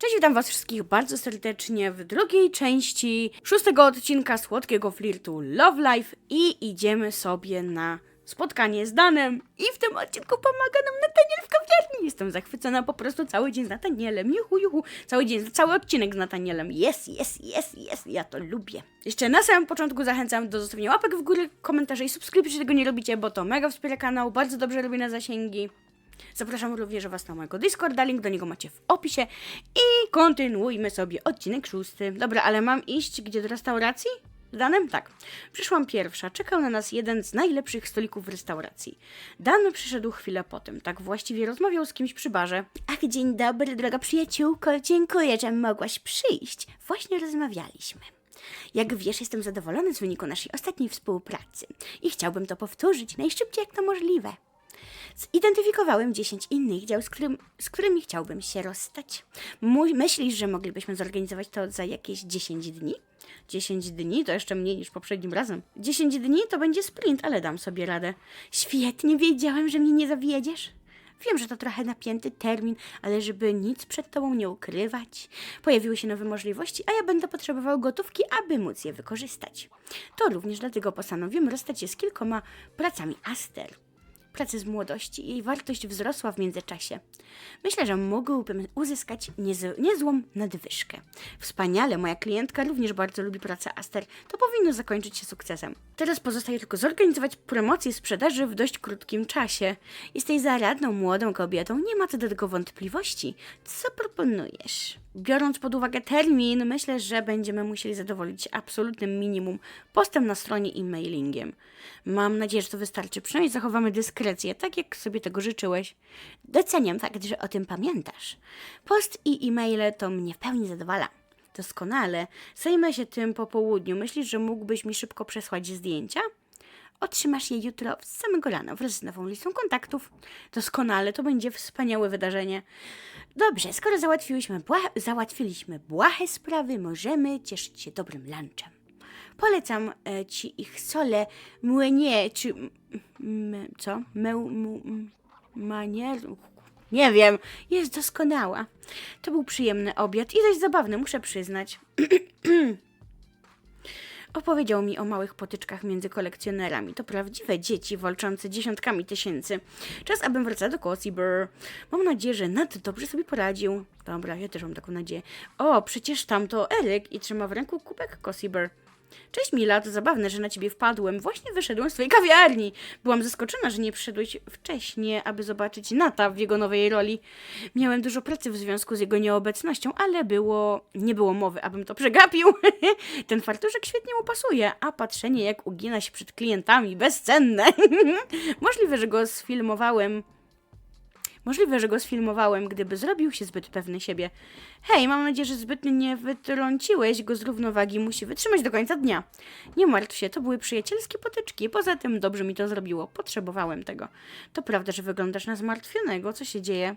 Cześć, witam was wszystkich bardzo serdecznie w drugiej części szóstego odcinka Słodkiego Flirtu Love Life i idziemy sobie na spotkanie z Danem. I w tym odcinku pomaga nam Nataniel w kawiarni. Jestem zachwycona po prostu cały dzień z Natanielem. Juhu, juhu. Cały dzień, cały odcinek z Natanielem. Jest, jest, jest, jest. Ja to lubię. Jeszcze na samym początku zachęcam do zostawienia łapek w górę, komentarzy i subskrypcji, jeśli tego nie robicie, bo to mega wspiera kanał, bardzo dobrze robi na zasięgi. Zapraszam również Was na mojego Discorda, link do niego macie w opisie. I kontynuujmy sobie odcinek szósty. Dobra, ale mam iść gdzie do restauracji? Danem? Tak. Przyszłam pierwsza. Czekał na nas jeden z najlepszych stolików w restauracji. Dan przyszedł chwilę potem. Tak właściwie rozmawiał z kimś przy barze. Ach, dzień dobry, droga przyjaciółko. Dziękuję, że mogłaś przyjść. Właśnie rozmawialiśmy. Jak wiesz, jestem zadowolony z wyniku naszej ostatniej współpracy i chciałbym to powtórzyć najszybciej jak to możliwe. Zidentyfikowałem 10 innych dział, z, którym, z którymi chciałbym się rozstać. Mój, myślisz, że moglibyśmy zorganizować to za jakieś 10 dni? 10 dni to jeszcze mniej niż poprzednim razem. 10 dni to będzie sprint, ale dam sobie radę. Świetnie, wiedziałem, że mnie nie zawiedziesz. Wiem, że to trochę napięty termin, ale żeby nic przed tobą nie ukrywać, pojawiły się nowe możliwości, a ja będę potrzebował gotówki, aby móc je wykorzystać. To również dlatego postanowiłem rozstać się z kilkoma pracami Aster pracy z młodości i jej wartość wzrosła w międzyczasie. Myślę, że mógłbym uzyskać niez- niezłą nadwyżkę. Wspaniale, moja klientka również bardzo lubi pracę Aster. To powinno zakończyć się sukcesem. Teraz pozostaje tylko zorganizować promocję sprzedaży w dość krótkim czasie. Jesteś zaradną, młodą kobietą, nie ma co do tego wątpliwości. Co proponujesz? Biorąc pod uwagę termin, myślę, że będziemy musieli zadowolić absolutnym minimum postem na stronie i mailingiem. Mam nadzieję, że to wystarczy. Przynajmniej zachowamy dyskrecję, tak jak sobie tego życzyłeś. Doceniam fakt, że o tym pamiętasz. Post i e-maile to mnie w pełni zadowala. Doskonale. Zajmę się tym po południu. Myślisz, że mógłbyś mi szybko przesłać zdjęcia? Otrzymasz je jutro z samego rana wraz z nową listą kontaktów. Doskonale, to będzie wspaniałe wydarzenie. Dobrze, skoro załatwiłyśmy bła- załatwiliśmy błahe sprawy, możemy cieszyć się dobrym lunchem. Polecam e, ci ich sole młynie, czy... m- m- co? Meł... mu- m- Manier... Nie wiem, jest doskonała. To był przyjemny obiad i dość zabawny, muszę przyznać. Opowiedział mi o małych potyczkach między kolekcjonerami. To prawdziwe dzieci walczące dziesiątkami tysięcy. Czas, abym wracała do Cosibur. Mam nadzieję, że Nat dobrze sobie poradził. Dobra, ja też mam taką nadzieję. O, przecież tam to Eryk i trzyma w ręku kubek Cosibur. Cześć Mila, to zabawne, że na ciebie wpadłem. Właśnie wyszedłem z twojej kawiarni. Byłam zaskoczona, że nie przyszedłeś wcześniej, aby zobaczyć Nata w jego nowej roli. Miałem dużo pracy w związku z jego nieobecnością, ale było, nie było mowy, abym to przegapił. Ten fartuszek świetnie mu pasuje, a patrzenie jak ugina się przed klientami, bezcenne. Możliwe, że go sfilmowałem Możliwe, że go sfilmowałem, gdyby zrobił się zbyt pewny siebie. Hej, mam nadzieję, że zbyt nie wytrąciłeś go z równowagi. Musi wytrzymać do końca dnia. Nie martw się, to były przyjacielskie potyczki. Poza tym dobrze mi to zrobiło. Potrzebowałem tego. To prawda, że wyglądasz na zmartwionego. Co się dzieje?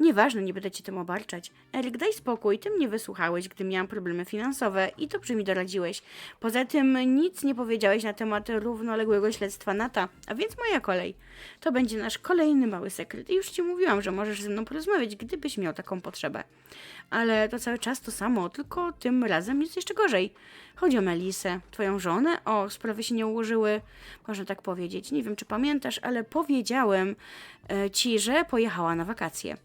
Nieważne, nie będę ci tym obarczać. Eryk, daj spokój, ty mnie wysłuchałeś, gdy miałam problemy finansowe i dobrze mi doradziłeś. Poza tym nic nie powiedziałeś na temat równoległego śledztwa Nata, a więc moja kolej. To będzie nasz kolejny mały sekret i już ci mówiłam, że możesz ze mną porozmawiać, gdybyś miał taką potrzebę. Ale to cały czas to samo, tylko tym razem jest jeszcze gorzej. Chodzi o Melisę, twoją żonę. O, sprawy się nie ułożyły, można tak powiedzieć. Nie wiem, czy pamiętasz, ale powiedziałem e, ci, że pojechała na wakacje.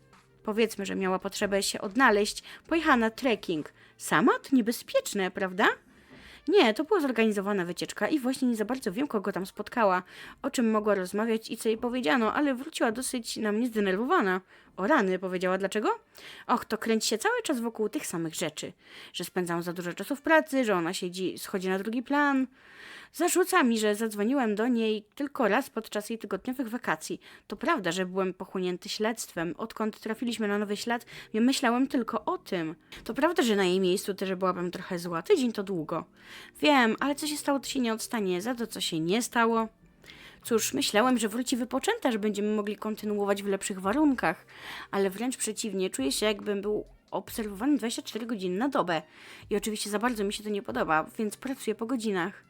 Powiedzmy, że miała potrzebę się odnaleźć, pojechała na trekking. Sama? To niebezpieczne, prawda? Nie, to była zorganizowana wycieczka i właśnie nie za bardzo wiem, kogo tam spotkała, o czym mogła rozmawiać i co jej powiedziano, ale wróciła dosyć na mnie zdenerwowana. O rany, powiedziała. Dlaczego? Och, to kręci się cały czas wokół tych samych rzeczy. Że spędzam za dużo czasu w pracy, że ona siedzi, schodzi na drugi plan. Zarzuca mi, że zadzwoniłem do niej tylko raz podczas jej tygodniowych wakacji. To prawda, że byłem pochłonięty śledztwem. Odkąd trafiliśmy na nowy ślad, ja myślałem tylko o tym. To prawda, że na jej miejscu też byłabym trochę zła. Tydzień to długo. Wiem, ale co się stało, to się nie odstanie. Za to, co się nie stało. Cóż, myślałem, że wróci wypoczęta, że będziemy mogli kontynuować w lepszych warunkach, ale wręcz przeciwnie, czuję się jakbym był obserwowany 24 godziny na dobę. I oczywiście za bardzo mi się to nie podoba, więc pracuję po godzinach.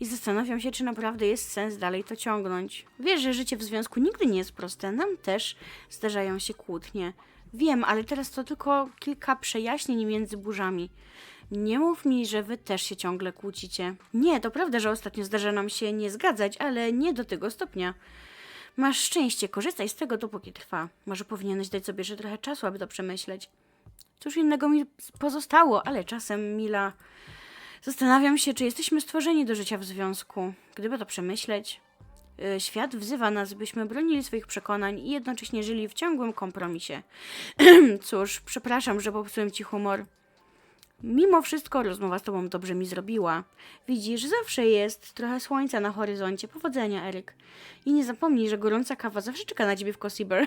I zastanawiam się, czy naprawdę jest sens dalej to ciągnąć. Wiesz, że życie w związku nigdy nie jest proste, nam też zdarzają się kłótnie. Wiem, ale teraz to tylko kilka przejaśnień między burzami. Nie mów mi, że wy też się ciągle kłócicie. Nie, to prawda, że ostatnio zdarza nam się nie zgadzać, ale nie do tego stopnia. Masz szczęście, korzystaj z tego, dopóki trwa. Może powinieneś dać sobie jeszcze trochę czasu, aby to przemyśleć. Cóż innego mi pozostało, ale czasem, Mila, zastanawiam się, czy jesteśmy stworzeni do życia w związku. Gdyby to przemyśleć, y, świat wzywa nas, byśmy bronili swoich przekonań i jednocześnie żyli w ciągłym kompromisie. Cóż, przepraszam, że popsułem ci humor. Mimo wszystko rozmowa z tobą dobrze mi zrobiła. Widzisz, zawsze jest trochę słońca na horyzoncie. Powodzenia, Eryk. I nie zapomnij, że gorąca kawa zawsze czeka na ciebie w Cosiber.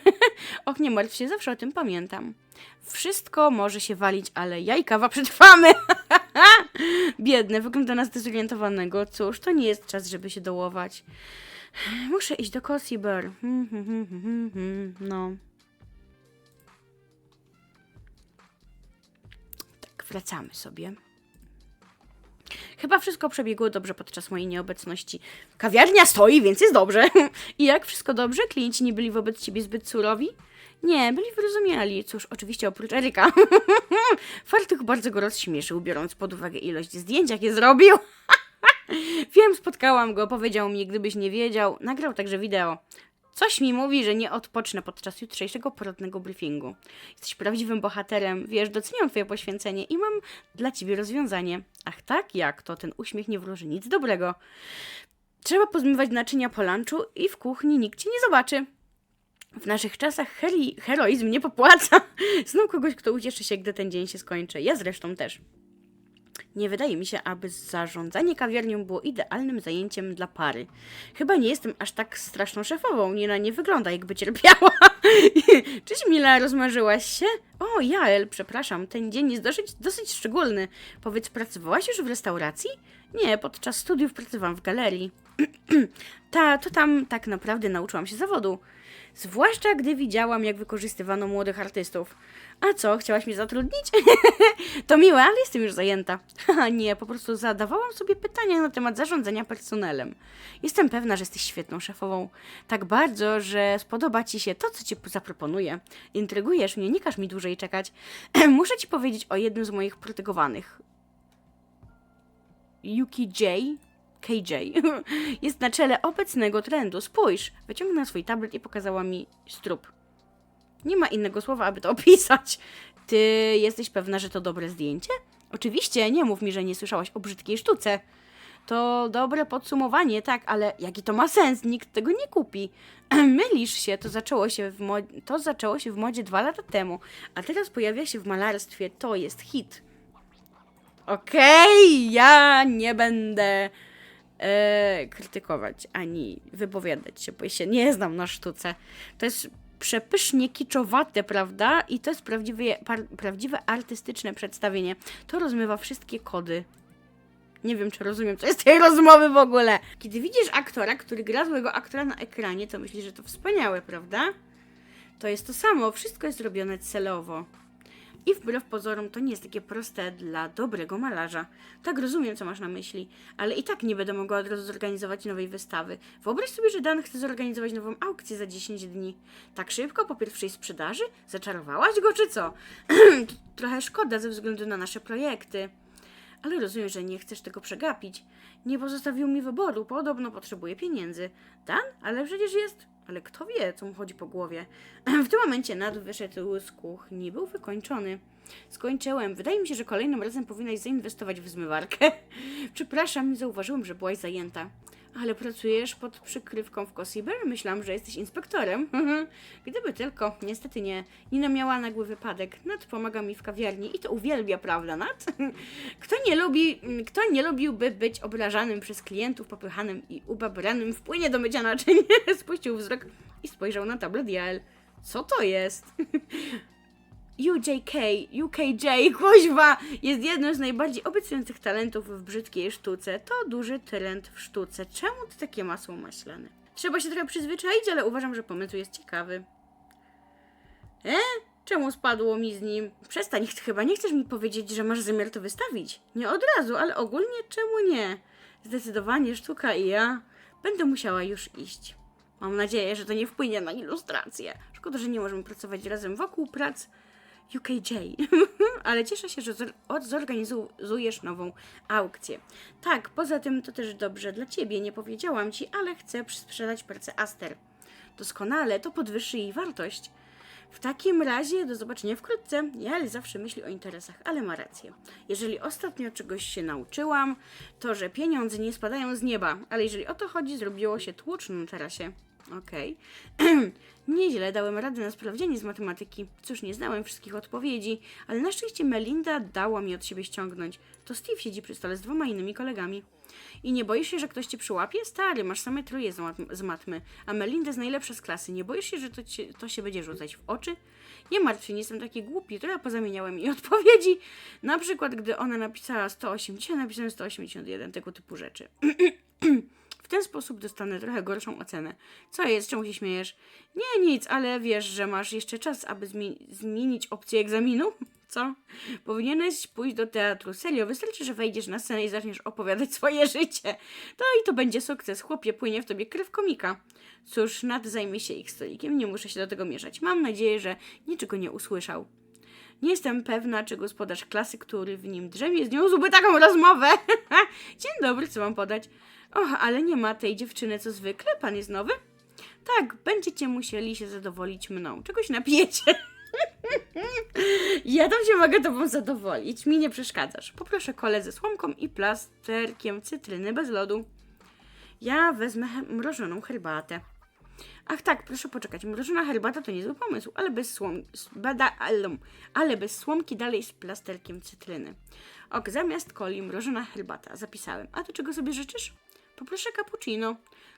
Och, nie martw się, zawsze o tym pamiętam. Wszystko może się walić, ale ja i kawa przetrwamy. Biedny, wygląda na zdezorientowanego. Cóż, to nie jest czas, żeby się dołować. Muszę iść do. Hmm, hmm, hmm, hmm, hmm, No. Wracamy sobie. Chyba wszystko przebiegło dobrze podczas mojej nieobecności. Kawiarnia stoi, więc jest dobrze. I jak wszystko dobrze? Klienci nie byli wobec ciebie zbyt surowi? Nie, byli wyrozumiali. Cóż, oczywiście oprócz Eryka. Fartuch bardzo go rozśmieszył, biorąc pod uwagę ilość zdjęć, jakie zrobił. Wiem, spotkałam go, powiedział mi, gdybyś nie wiedział. Nagrał także wideo. Coś mi mówi, że nie odpocznę podczas jutrzejszego poradnego briefingu. Jesteś prawdziwym bohaterem, wiesz, doceniam twoje poświęcenie i mam dla ciebie rozwiązanie. Ach tak? Jak to? Ten uśmiech nie wróży nic dobrego. Trzeba pozmywać naczynia po lunchu i w kuchni nikt cię nie zobaczy. W naszych czasach heri- heroizm nie popłaca. Znam kogoś, kto ucieszy się, gdy ten dzień się skończy. Ja zresztą też. Nie wydaje mi się, aby zarządzanie kawiarnią było idealnym zajęciem dla pary. Chyba nie jestem aż tak straszną szefową. Nina nie wygląda, jakby cierpiała. Cześć Mila, rozmarzyłaś się? O, Jael, przepraszam, ten dzień jest dosyć, dosyć szczególny. Powiedz, pracowałaś już w restauracji? Nie, podczas studiów pracowałam w galerii. Ta, to tam tak naprawdę nauczyłam się zawodu. Zwłaszcza gdy widziałam, jak wykorzystywano młodych artystów. A co, chciałaś mnie zatrudnić? to miłe, ale jestem już zajęta. Haha, nie, po prostu zadawałam sobie pytania na temat zarządzania personelem. Jestem pewna, że jesteś świetną szefową. Tak bardzo, że spodoba ci się to, co ci zaproponuję. Intrygujesz mnie, nie każ mi dłużej czekać. Muszę ci powiedzieć o jednym z moich protegowanych. Yuki J. KJ jest na czele obecnego trendu. Spójrz, wyciągnęła swój tablet i pokazała mi strup. Nie ma innego słowa, aby to opisać. Ty jesteś pewna, że to dobre zdjęcie? Oczywiście, nie mów mi, że nie słyszałaś o brzydkiej sztuce. To dobre podsumowanie, tak, ale jaki to ma sens? Nikt tego nie kupi. Mylisz się, to zaczęło się, w mo- to zaczęło się w modzie dwa lata temu, a teraz pojawia się w malarstwie. To jest hit. Okej, ja nie będę e, krytykować ani wypowiadać się, bo się nie znam na sztuce. To jest przepysznie kiczowate, prawda? I to jest prawdziwe, prawdziwe artystyczne przedstawienie. To rozmywa wszystkie kody. Nie wiem, czy rozumiem, co jest tej rozmowy w ogóle. Kiedy widzisz aktora, który gra złego aktora na ekranie, to myślisz, że to wspaniałe, prawda? To jest to samo, wszystko jest robione celowo. I wbrew pozorom to nie jest takie proste dla dobrego malarza. Tak rozumiem, co masz na myśli, ale i tak nie będę mogła od razu zorganizować nowej wystawy. Wyobraź sobie, że Dan chce zorganizować nową aukcję za 10 dni. Tak szybko, po pierwszej sprzedaży? Zaczarowałaś go, czy co? Trochę szkoda ze względu na nasze projekty. Ale rozumiem, że nie chcesz tego przegapić. Nie pozostawił mi wyboru, podobno potrzebuje pieniędzy. Dan? Ale przecież jest... Ale kto wie, co mu chodzi po głowie. W tym momencie Nad wyszedł z kuchni. Był wykończony. Skończyłem. Wydaje mi się, że kolejnym razem powinnaś zainwestować w zmywarkę. Przepraszam, zauważyłem, że byłaś zajęta. Ale pracujesz pod przykrywką w Cosiber? Myślałam, że jesteś inspektorem. Gdyby tylko. Niestety nie. Nina miała nagły wypadek. Nat pomaga mi w kawiarni i to uwielbia, prawda, Nat? Kto nie lubi, kto nie lubiłby być obrażanym przez klientów, popychanym i ubabranym w płynie do mycia naczyń? Spuścił wzrok i spojrzał na tablet Jael. Co to jest? UJK, UKJ, kuźwa, jest jednym z najbardziej obiecujących talentów w brzydkiej sztuce. To duży trend w sztuce. Czemu to takie masło maślane? Trzeba się trochę przyzwyczaić, ale uważam, że pomysł jest ciekawy. E? Czemu spadło mi z nim? Przestań, ch- chyba nie chcesz mi powiedzieć, że masz zamiar to wystawić. Nie od razu, ale ogólnie czemu nie? Zdecydowanie sztuka i ja będę musiała już iść. Mam nadzieję, że to nie wpłynie na ilustrację. Szkoda, że nie możemy pracować razem wokół prac UKJ. Ale cieszę się, że zorganizujesz nową aukcję. Tak, poza tym to też dobrze dla ciebie. Nie powiedziałam ci, ale chcę sprzedać pracę Aster. Doskonale, to podwyższy jej wartość. W takim razie do zobaczenia wkrótce. Ja zawsze myśli o interesach, ale ma rację. Jeżeli ostatnio czegoś się nauczyłam, to że pieniądze nie spadają z nieba, ale jeżeli o to chodzi, zrobiło się tłoczno na tarasie. Okej. Nieźle dałem radę na sprawdzianie z matematyki. Cóż, nie znałem wszystkich odpowiedzi, ale na szczęście Melinda dała mi od siebie ściągnąć. To Steve siedzi przy stole z dwoma innymi kolegami. I nie boisz się, że ktoś cię przyłapie? Stary, masz same truje z, matm- z matmy, a Melinda jest najlepsza z klasy. Nie boisz się, że to, cię, to się będzie rzucać w oczy? Nie martw się, nie jestem taki głupi. Trochę pozamieniałem jej odpowiedzi. Na przykład, gdy ona napisała 180, napisałem 181, tego typu rzeczy. W ten sposób dostanę trochę gorszą ocenę. Co jest? Czemu się śmiejesz? Nie, nic, ale wiesz, że masz jeszcze czas, aby zmie- zmienić opcję egzaminu? Co? Powinieneś pójść do teatru. Serio, wystarczy, że wejdziesz na scenę i zaczniesz opowiadać swoje życie. To i to będzie sukces. Chłopie, płynie w tobie krew komika. Cóż, Nat zajmie się ich stolikiem, nie muszę się do tego mieszać. Mam nadzieję, że niczego nie usłyszał. Nie jestem pewna, czy gospodarz klasy, który w nim drzemie, zniósłby taką rozmowę. Dzień dobry, co mam podać? Och, ale nie ma tej dziewczyny, co zwykle. Pan jest nowy? Tak, będziecie musieli się zadowolić mną. Czegoś napijecie. ja tam się mogę tobą zadowolić. Mi nie przeszkadzasz. Poproszę kole ze słomką i plasterkiem cytryny bez lodu. Ja wezmę mrożoną herbatę. Ach tak, proszę poczekać. Mrożona herbata to niezły pomysł, ale bez słom... s- Bada, ale, bez słomki dalej z plasterkiem cytryny. Ok, zamiast coli mrożona herbata. Zapisałem. A ty czego sobie życzysz? Poproszę cappuccino.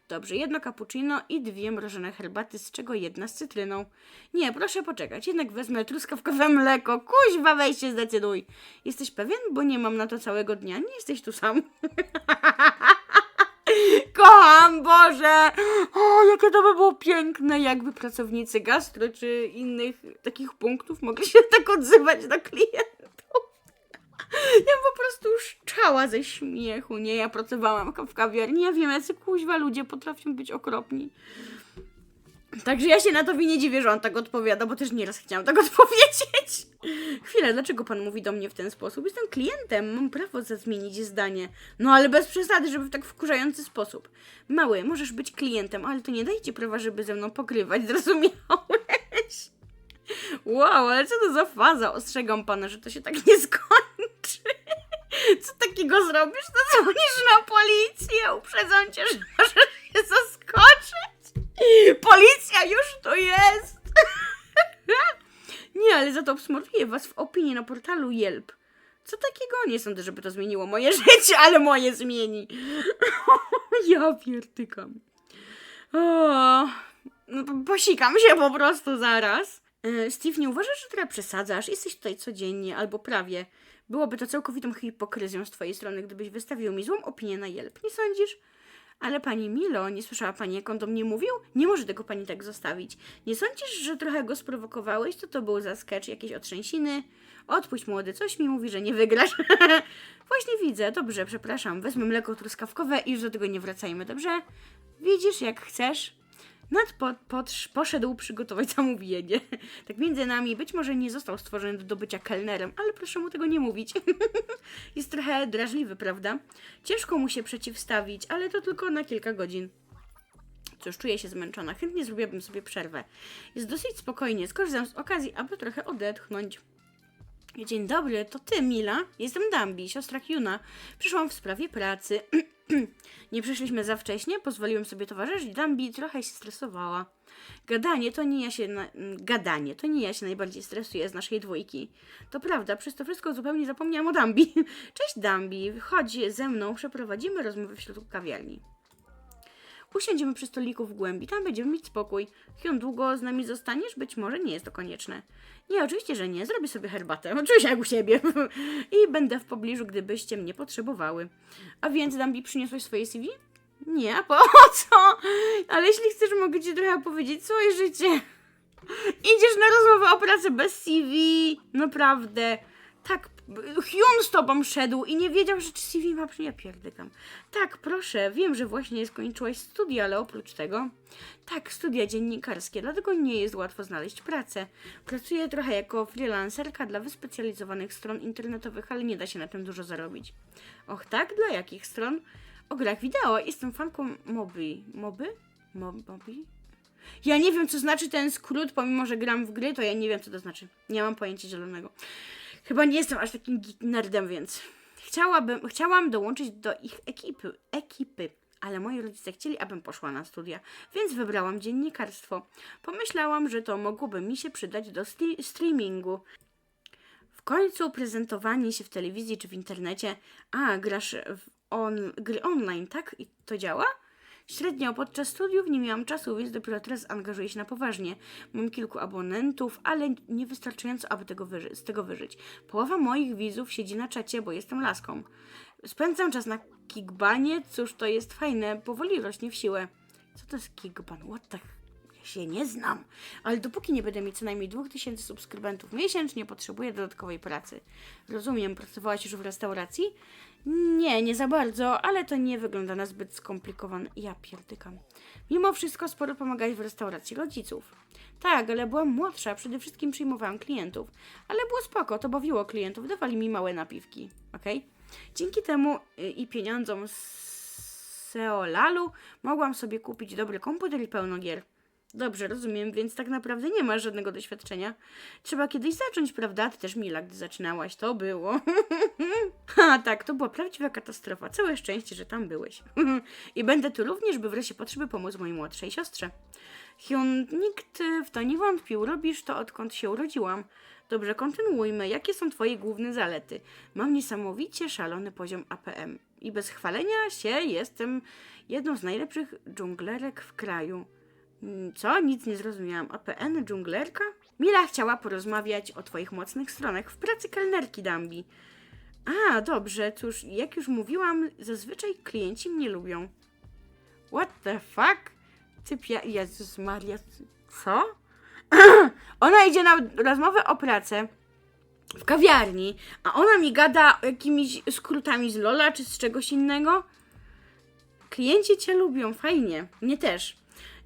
Dobrze, jedno cappuccino i dwie mrożone herbaty, z czego jedna z cytryną. Nie, proszę poczekać, jednak wezmę truskawkowe mleko. Kuźwa, weź się zdecyduj. Jesteś pewien? Bo nie mam na to całego dnia. Nie jesteś tu sam. Kocham, Boże! O, jakie to by było piękne, jakby pracownicy gastro czy innych takich punktów mogli się tak odzywać do klientów. Ja po prostu szczała ze śmiechu, nie? Ja pracowałam w kawiarni, ja wiem, jacy kuźwa ludzie potrafią być okropni. Także ja się na to nie dziwię, że on tak odpowiada, bo też nieraz chciałam tak odpowiedzieć. Chwilę, dlaczego pan mówi do mnie w ten sposób? Jestem klientem, mam prawo zmienić zdanie. No ale bez przesady, żeby w tak wkurzający sposób. Mały, możesz być klientem, ale to nie daje ci prawa, żeby ze mną pokrywać, zrozumiałeś? Wow, ale co to za faza? Ostrzegam pana, że to się tak nie skończy. Co takiego zrobisz? To dzwonisz na policję, uprzedzą cię, że możesz się zaskoczyć. Policja już tu jest! Nie, ale za to obsmaruję was w opinii na portalu Yelp. Co takiego? Nie sądzę, żeby to zmieniło moje życie, ale moje zmieni. Ja pierdykam. O, no, po- posikam się po prostu zaraz. E, Steve, nie uważasz, że trochę przesadzasz? Jesteś tutaj codziennie, albo prawie. Byłoby to całkowitą hipokryzją z twojej strony, gdybyś wystawił mi złą opinię na Yelp. Nie sądzisz? Ale pani Milo, nie słyszała pani, jak on do mnie mówił? Nie może tego pani tak zostawić. Nie sądzisz, że trochę go sprowokowałeś? Co to był za sketch? Jakieś otrzęsiny? Odpuść młody, coś mi mówi, że nie wygrasz. Właśnie widzę, dobrze, przepraszam. Wezmę mleko truskawkowe i już do tego nie wracajmy, dobrze? Widzisz, jak chcesz. Nad po, potrz- poszedł przygotować zamówienie. Tak między nami, być może nie został stworzony do bycia kelnerem, ale proszę mu tego nie mówić. Jest trochę drażliwy, prawda? Ciężko mu się przeciwstawić, ale to tylko na kilka godzin. Cóż, czuję się zmęczona. Chętnie zrobiłabym sobie przerwę. Jest dosyć spokojnie. Skorzystam z okazji, aby trochę odetchnąć. Dzień dobry, to ty, Mila. Jestem Dambi, siostra Hyuna. Przyszłam w sprawie pracy. nie przyszliśmy za wcześnie, pozwoliłem sobie towarzyszyć Dambi, trochę się stresowała. Gadanie to nie ja się. Na... Gadanie to nie ja się najbardziej stresuję z naszej dwójki. To prawda, przez to wszystko zupełnie zapomniałam o Dambi. Cześć Dambi, chodź ze mną, przeprowadzimy rozmowę w środku kawiarni. Usiądziemy przy stoliku w głębi, tam będziemy mieć spokój. Hyun, długo z nami zostaniesz? Być może nie jest to konieczne. Nie, oczywiście, że nie. Zrobię sobie herbatę. Oczywiście jak u siebie. I będę w pobliżu, gdybyście mnie potrzebowały. A więc, Dambi, przyniosłeś swoje CV? Nie, a po co? Ale jeśli chcesz, mogę ci trochę opowiedzieć swoje życie. Idziesz na rozmowę o pracę bez CV. Naprawdę. Tak, Hyun z tobą szedł i nie wiedział, że CV ma. Ja. Tak, proszę, wiem, że właśnie skończyłaś studia, ale oprócz tego... Tak, studia dziennikarskie, dlatego nie jest łatwo znaleźć pracę. Pracuję trochę jako freelancerka dla wyspecjalizowanych stron internetowych, ale nie da się na tym dużo zarobić. Och tak? Dla jakich stron? O grach wideo. Jestem fanką moby. Moby? Mob, moby? Ja nie wiem, co znaczy ten skrót, pomimo, że gram w gry, to ja nie wiem, co to znaczy. Nie mam pojęcia zielonego. Chyba nie jestem aż takim nerdem, więc chciałabym, chciałam dołączyć do ich ekipy, ekipy, ale moi rodzice chcieli, abym poszła na studia, więc wybrałam dziennikarstwo. Pomyślałam, że to mogłoby mi się przydać do streamingu. W końcu prezentowanie się w telewizji czy w internecie. A, grasz w on, gry online, tak? I to działa? Średnio podczas studiów nie miałam czasu, więc dopiero teraz angażuję się na poważnie. Mam kilku abonentów, ale niewystarczająco, aby tego wyży- z tego wyżyć. Połowa moich widzów siedzi na czacie, bo jestem laską. Spędzam czas na kickbanie, cóż to jest fajne, powoli rośnie w siłę. Co to jest kickban? What the... Się nie znam. Ale dopóki nie będę mieć co najmniej 2000 subskrybentów miesięcznie, potrzebuję dodatkowej pracy. Rozumiem, pracowałaś już w restauracji? Nie, nie za bardzo, ale to nie wygląda na zbyt skomplikowane. Ja pierdykam. Mimo wszystko sporo pomagać w restauracji rodziców. Tak, ale byłam młodsza, przede wszystkim przyjmowałam klientów. Ale było spoko, to bawiło klientów, dawali mi małe napiwki, okej? Dzięki temu y, i pieniądzom z Seolalu mogłam sobie kupić dobry komputer i pełno gier. Dobrze, rozumiem, więc tak naprawdę nie masz żadnego doświadczenia. Trzeba kiedyś zacząć, prawda? Ty też Mila, gdy zaczynałaś, to było. ha, tak, to była prawdziwa katastrofa. Całe szczęście, że tam byłeś. I będę tu również, by w razie potrzeby pomóc mojej młodszej siostrze. Hyun, nikt w to nie wątpił. Robisz to odkąd się urodziłam. Dobrze, kontynuujmy. Jakie są twoje główne zalety? Mam niesamowicie szalony poziom APM. I bez chwalenia się jestem jedną z najlepszych dżunglerek w kraju. Mm, Co? Nic nie zrozumiałam. APN, dżunglerka? Mila chciała porozmawiać o twoich mocnych stronach w pracy kelnerki Dambi. A, dobrze, cóż, jak już mówiłam, zazwyczaj klienci mnie lubią. What the fuck? Typia, Jezus Maria, co? ona idzie na rozmowę o pracę w kawiarni, a ona mi gada jakimiś skrótami z Lola czy z czegoś innego. Klienci cię lubią, fajnie. Mnie też.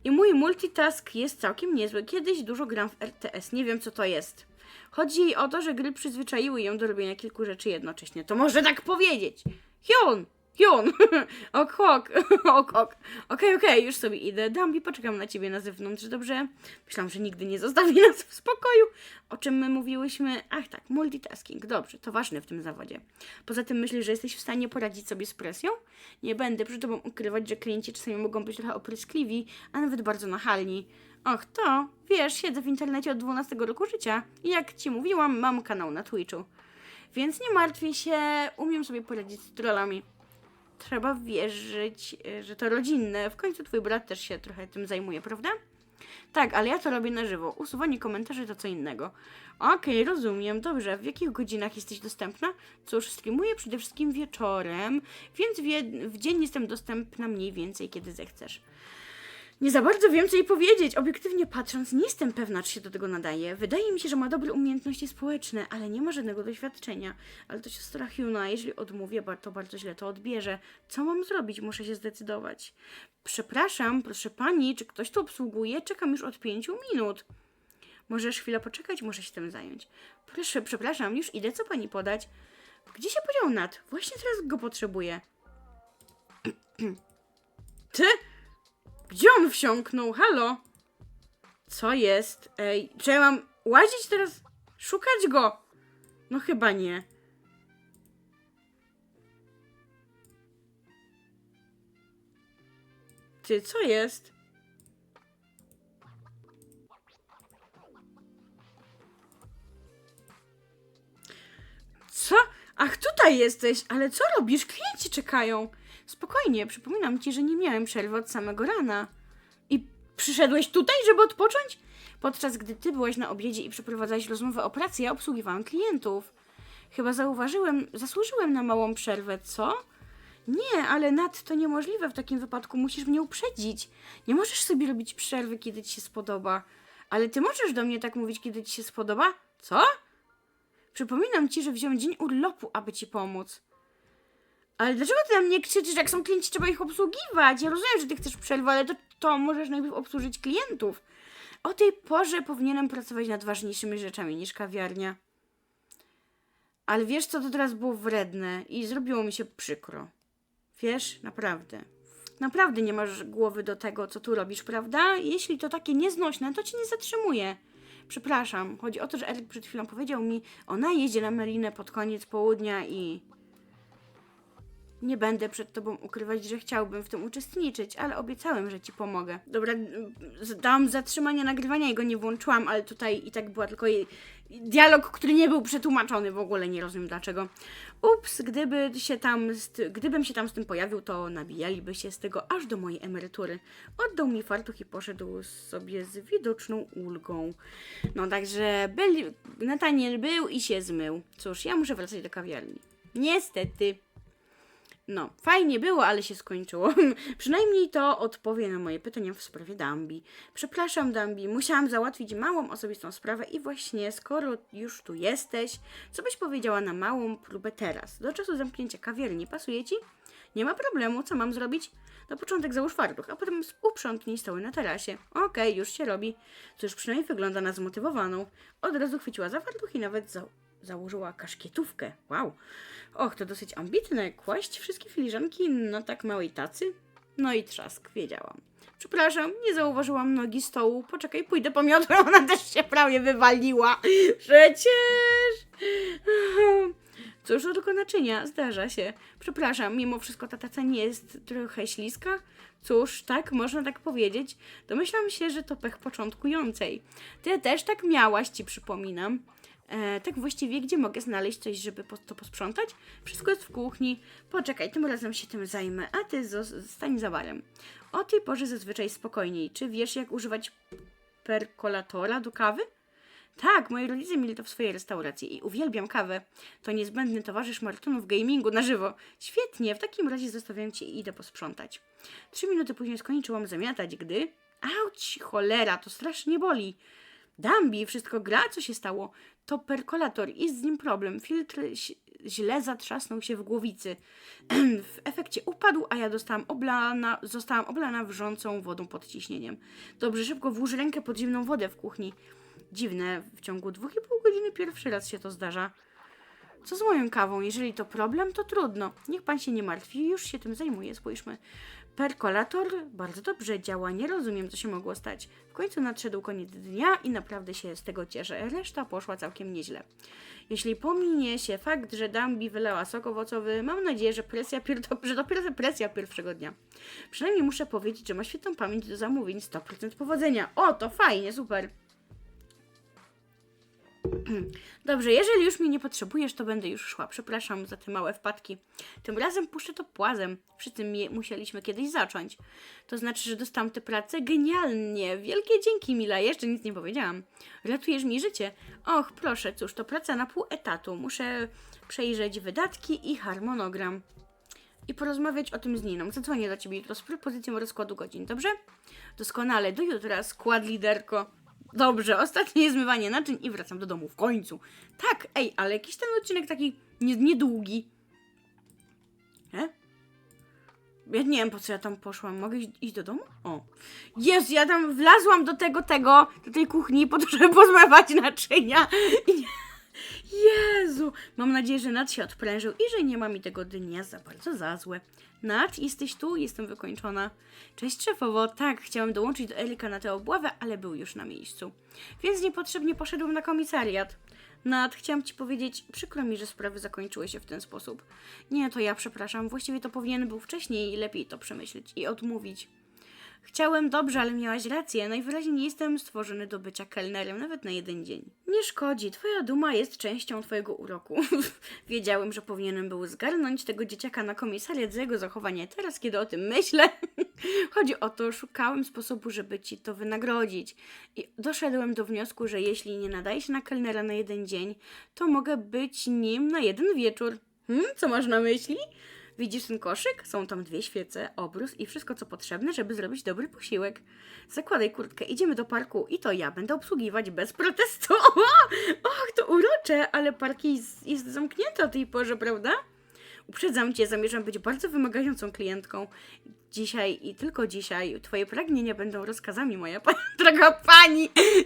I mój multitask jest całkiem niezły. Kiedyś dużo gram w RTS, nie wiem co to jest. Chodzi jej o to, że gry przyzwyczaiły ją do robienia kilku rzeczy jednocześnie. To może tak powiedzieć. Hyun! Hyun! ok, ok, ok, ok. Okej, już sobie idę. Dambi, poczekam na ciebie na zewnątrz, dobrze? Myślałam, że nigdy nie zostawi nas w spokoju. O czym my mówiłyśmy? Ach tak, multitasking. Dobrze, to ważne w tym zawodzie. Poza tym myślisz, że jesteś w stanie poradzić sobie z presją? Nie będę przy tobą ukrywać, że klienci czasami mogą być trochę opryskliwi, a nawet bardzo nachalni. Och, to, wiesz, siedzę w internecie od 12 roku życia i jak ci mówiłam, mam kanał na Twitchu. Więc nie martwię się, umiem sobie poradzić z trollami. Trzeba wierzyć, y, że to rodzinne. W końcu twój brat też się trochę tym zajmuje, prawda? Tak, ale ja to robię na żywo. Usuwanie komentarzy to co innego. Okej, rozumiem. Dobrze, w jakich godzinach jesteś dostępna? Cóż, streamuję przede wszystkim wieczorem, więc wie, w dzień jestem dostępna mniej więcej, kiedy zechcesz. Nie za bardzo wiem, co jej powiedzieć. Obiektywnie patrząc, nie jestem pewna, czy się do tego nadaje. Wydaje mi się, że ma dobre umiejętności społeczne, ale nie ma żadnego doświadczenia. Ale to siostra Hyuna, jeżeli odmówię, to bardzo źle to odbierze. Co mam zrobić? Muszę się zdecydować. Przepraszam, proszę pani, czy ktoś tu obsługuje? Czekam już od pięciu minut. Możesz chwilę poczekać, muszę się tym zająć. Proszę, przepraszam, już idę, co pani podać? Gdzie się podział Nat? Właśnie teraz go potrzebuję. Ty? Gdzie on wsiąknął? Halo? Co jest? Ej, czy ja mam łazić teraz? Szukać go? No chyba nie. Ty, co jest? Co? Ach, tutaj jesteś, ale co robisz? Klienci czekają. Spokojnie, przypominam ci, że nie miałem przerwy od samego rana. I przyszedłeś tutaj, żeby odpocząć? Podczas gdy ty byłeś na obiedzie i przeprowadzałeś rozmowę o pracy, ja obsługiwałam klientów. Chyba zauważyłem, zasłużyłem na małą przerwę, co? Nie, ale nad to niemożliwe w takim wypadku. Musisz mnie uprzedzić. Nie możesz sobie robić przerwy, kiedy ci się spodoba. Ale ty możesz do mnie tak mówić, kiedy ci się spodoba? Co? Przypominam ci, że wziąłem dzień urlopu, aby ci pomóc. Ale dlaczego ty na mnie krzyczysz, jak są klienci, trzeba ich obsługiwać? Ja rozumiem, że ty chcesz przerwy, ale to, to możesz najpierw obsłużyć klientów. O tej porze powinienem pracować nad ważniejszymi rzeczami niż kawiarnia. Ale wiesz co, to teraz było wredne i zrobiło mi się przykro. Wiesz, naprawdę. Naprawdę nie masz głowy do tego, co tu robisz, prawda? Jeśli to takie nieznośne, to cię nie zatrzymuję. Przepraszam, chodzi o to, że Eryk przed chwilą powiedział mi o najeździe na Melinę pod koniec południa i... Nie będę przed tobą ukrywać, że chciałbym w tym uczestniczyć, ale obiecałem, że ci pomogę. Dobra, dałam zatrzymanie nagrywania i go nie włączyłam, ale tutaj i tak była tylko jej dialog, który nie był przetłumaczony w ogóle, nie rozumiem dlaczego. Ups, gdyby się tam, gdybym się tam z tym pojawił, to nabijaliby się z tego aż do mojej emerytury. Oddał mi fartuch i poszedł sobie z widoczną ulgą. No także byli, Nataniel był i się zmył. Cóż, ja muszę wracać do kawiarni. Niestety. No, fajnie było, ale się skończyło. Przynajmniej to odpowie na moje pytania w sprawie Dambi. Przepraszam, Dambi, musiałam załatwić małą osobistą sprawę i właśnie skoro już tu jesteś, co byś powiedziała na małą próbę teraz? Do czasu zamknięcia kawiarni pasuje ci? Nie ma problemu, co mam zrobić? Na początek załóż fartuch, a potem uprzątnij stoły na tarasie. Okej, już się robi. Cóż, przynajmniej wygląda na zmotywowaną. Od razu chwyciła za fartuch i nawet za założyła kaszkietówkę. Wow. Och, to dosyć ambitne. Kłaść wszystkie filiżanki na tak małej tacy? No i trzask, wiedziałam. Przepraszam, nie zauważyłam nogi stołu. Poczekaj, pójdę po miotłę, ona też się prawie wywaliła. Przecież... Cóż, to tylko naczynia, zdarza się. Przepraszam, mimo wszystko ta taca nie jest trochę śliska? Cóż, tak, można tak powiedzieć. Domyślam się, że to pech początkującej. Ty też tak miałaś, ci przypominam. E, tak właściwie, gdzie mogę znaleźć coś, żeby to posprzątać? Wszystko jest w kuchni. Poczekaj, tym razem się tym zajmę, a ty zos- stań za barem. O tej porze zazwyczaj spokojniej. Czy wiesz, jak używać perkolatora do kawy? Tak, moi rodzice mieli to w swojej restauracji i uwielbiam kawę. To niezbędny towarzysz maratonów gamingu na żywo. Świetnie, w takim razie zostawiam cię i idę posprzątać. Trzy minuty później skończyłam zamiatać, gdy... Auć, cholera, to strasznie boli. Dambi, wszystko gra? Co się stało? To perkolator, jest z nim problem. Filtr źle zatrzasnął się w głowicy. w efekcie upadł, a ja dostałam oblana, zostałam oblana wrzącą wodą pod ciśnieniem. Dobrze, szybko włóż rękę pod zimną wodę w kuchni. Dziwne, w ciągu dwóch i pół godziny pierwszy raz się to zdarza. Co z moją kawą? Jeżeli to problem, to trudno. Niech pan się nie martwi, już się tym zajmuję. Spójrzmy. Perkolator bardzo dobrze działa, nie rozumiem, co się mogło stać. W końcu nadszedł koniec dnia i naprawdę się z tego cieszę. Reszta poszła całkiem nieźle. Jeśli pominie się fakt, że Dambi wylała sok owocowy, mam nadzieję, że, presja pier- to, że dopiero presja pierwszego dnia. Przynajmniej muszę powiedzieć, że ma świetną pamięć do zamówień, 100% powodzenia. O, to fajnie, super. Dobrze, jeżeli już mnie nie potrzebujesz, to będę już szła. Przepraszam za te małe wpadki. Tym razem puszczę to płazem. Przy tym musieliśmy kiedyś zacząć. To znaczy, że dostałam tę pracę genialnie. Wielkie dzięki, Mila. Jeszcze nic nie powiedziałam. Ratujesz mi życie. Och, proszę, cóż, to praca na pół etatu. Muszę przejrzeć wydatki i harmonogram. I porozmawiać o tym z Niną. Zadzwonię do ciebie jutro z propozycją rozkładu godzin, dobrze? Doskonale, do jutra, skład liderko. Dobrze, ostatnie zmywanie naczyń i wracam do domu w końcu. Tak, ej, ale jakiś ten odcinek taki nie, niedługi. Ja nie wiem, po co ja tam poszłam. Mogę iść, iść do domu? O. Jezu, ja tam wlazłam do tego, tego, do tej kuchni po to, żeby pozmywać naczynia. I nie... Jezu! Mam nadzieję, że Nat się odprężył i że nie ma mi tego dnia za bardzo za złe. Nat, jesteś tu? Jestem wykończona. Cześć szefowo, tak, chciałem dołączyć do Erika na tę obławę, ale był już na miejscu. Więc niepotrzebnie poszedłem na komisariat. Nad, chciałam ci powiedzieć, przykro mi, że sprawy zakończyły się w ten sposób. Nie, to ja przepraszam, właściwie to powinien był wcześniej i lepiej to przemyśleć i odmówić. Chciałem dobrze, ale miałaś rację. Najwyraźniej nie jestem stworzony do bycia kelnerem, nawet na jeden dzień. Nie szkodzi, twoja duma jest częścią twojego uroku. Wiedziałem, że powinienem był zgarnąć tego dzieciaka na komisariat za jego zachowanie. Teraz, kiedy o tym myślę, chodzi o to, szukałem sposobu, żeby ci to wynagrodzić. I doszedłem do wniosku, że jeśli nie nadaje się na kelnera na jeden dzień, to mogę być nim na jeden wieczór. Hmm, co masz na myśli? Widzisz ten koszyk? Są tam dwie świece, obrus i wszystko, co potrzebne, żeby zrobić dobry posiłek. Zakładaj kurtkę, idziemy do parku i to ja będę obsługiwać bez protestu. Och, to urocze, ale park jest, jest zamknięty o tej porze, prawda? Uprzedzam cię, zamierzam być bardzo wymagającą klientką. Dzisiaj i tylko dzisiaj twoje pragnienia będą rozkazami, moja droga pani.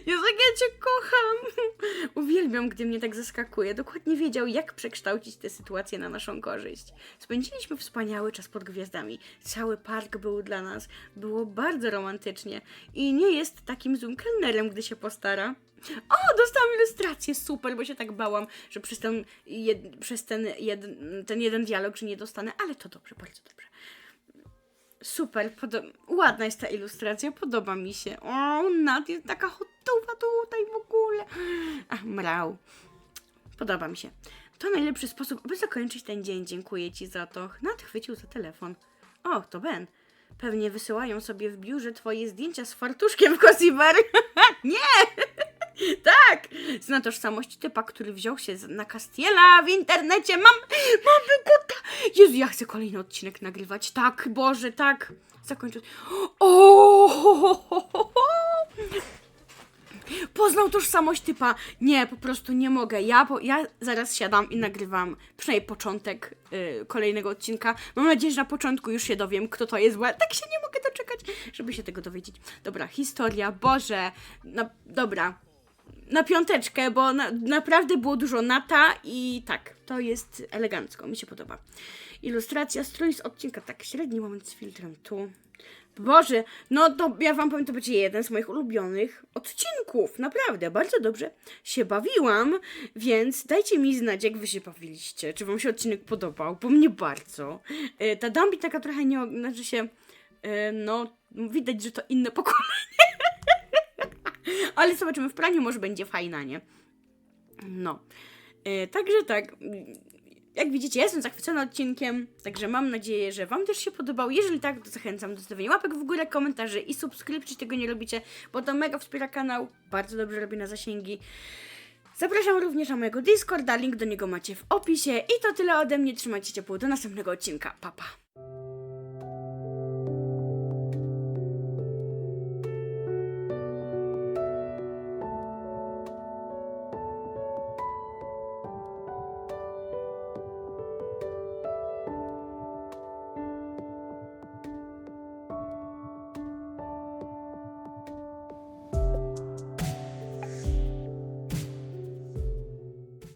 Jezu, jak ja cię kocham. Uwielbiam, gdy mnie tak zaskakuje. Dokładnie wiedział, jak przekształcić tę sytuację na naszą korzyść. Spędziliśmy wspaniały czas pod gwiazdami. Cały park był dla nas. Było bardzo romantycznie. I nie jest takim złym kelnerem, gdy się postara. O, dostałam ilustrację, super, bo się tak bałam, że przez ten, jed, przez ten, jed, ten jeden dialog, że nie dostanę, ale to dobrze, bardzo dobrze. Super, ładna jest ta ilustracja, podoba mi się. O, Nat jest taka hotowa tutaj w ogóle. Ach, mrał. Podoba mi się. To najlepszy sposób, aby zakończyć ten dzień. Dziękuję Ci za to. Nat chwycił za telefon. O, to Ben. Pewnie wysyłają sobie w biurze Twoje zdjęcia z fartuszkiem w Cosiver. Nie! Tak! Zna tożsamość typa, który wziął się na Castiela w internecie. Mam, mam wygota! Jezu, ja chcę kolejny odcinek nagrywać. Tak, Boże, tak. Zakończę. O! Poznał tożsamość typa. Nie, po prostu nie mogę. Ja, po, ja zaraz siadam i nagrywam przynajmniej początek y, kolejnego odcinka. Mam nadzieję, że na początku już się dowiem, kto to jest, bo ja tak się nie mogę doczekać, żeby się tego dowiedzieć. Dobra, historia, Boże. Na, dobra, na piąteczkę, bo na, naprawdę było dużo nata i tak, to jest elegancko, mi się podoba. Ilustracja, strój z odcinka, tak, średni moment z filtrem tu. Boże, no to ja wam powiem, to będzie jeden z moich ulubionych odcinków, naprawdę, bardzo dobrze się bawiłam, więc dajcie mi znać, jak wy się bawiliście, czy wam się odcinek podobał, bo mnie bardzo. E, ta Dumbi taka trochę nie, znaczy się, e, no, widać, że to inne pokolenie. Ale zobaczymy, w praniu może będzie fajna, nie? No. E, także tak. Jak widzicie, ja jestem zachwycona odcinkiem, także mam nadzieję, że Wam też się podobał. Jeżeli tak, to zachęcam do zostawienia łapek w górę, komentarzy i subskrypcji, tego nie robicie, bo to mega wspiera kanał, bardzo dobrze robi na zasięgi. Zapraszam również na mojego Discorda, link do niego macie w opisie. I to tyle ode mnie, trzymajcie ciepło, do następnego odcinka, pa pa!